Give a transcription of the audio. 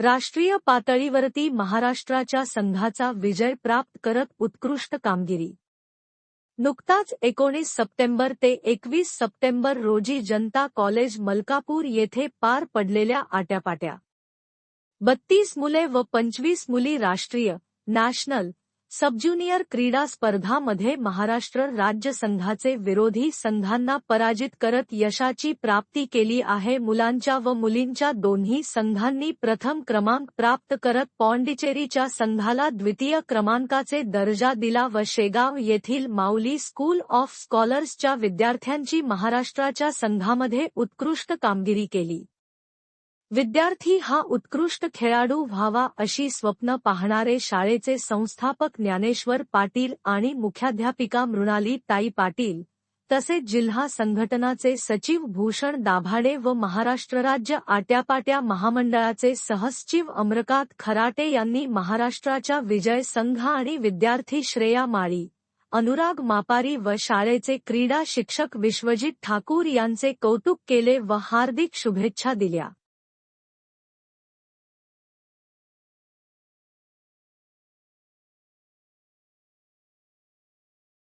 राष्ट्रीय पातळीवरती महाराष्ट्राच्या संघाचा विजय प्राप्त करत उत्कृष्ट कामगिरी. नुकताच एकोणीस सप्टेंबर ते एकवीस सप्टेंबर रोजी जनता कॉलेज मलकापूर येथे पार पडलेल्या आट्यापाट्या. बत्तीस मुले व पंचवीस मुली राष्ट्रीय नॅशनल सबज्युनियर क्रीडा स्पर्धामध्ये महाराष्ट्र राज्य संघाचे विरोधी संघांना पराजित करत यशाची प्राप्ती केली आहे. मुलांच्या व मुलींच्या दोन्ही संघांनी प्रथम क्रमांक प्राप्त करत पॉंडिचेरीच्या संघाला द्वितीय क्रमांकाचे दर्जा दिला व शेगाव येथील माऊली स्कूल ऑफ स्कॉलर्सच्या विद्यार्थ्यांची महाराष्ट्राच्या संघामध्ये उत्कृष्ट कामगिरी केली. विद्यार्थी हा उत्कृष्ट खेळाडू व्हावा अशी स्वप्न पाहणारे शाळेचे संस्थापक ज्ञानेश्वर पाटील आणि मुख्याध्यापिका मृणाली ताई पाटील तसेच जिल्हा संघटनाचे सचिव भूषण दाभाडे व महाराष्ट्र राज्य आट्यापाट्या महामंडळाचे सहसचिव अम्रकात खराटे यांनी महाराष्ट्राच्या विजय संघ आणि विद्यार्थी श्रेया माळी अनुराग मापारी व शाळेचे क्रीडा शिक्षक विश्वजित ठाकूर यांचे कौतुक केले व हार्दिक शुभेच्छा दिल्या.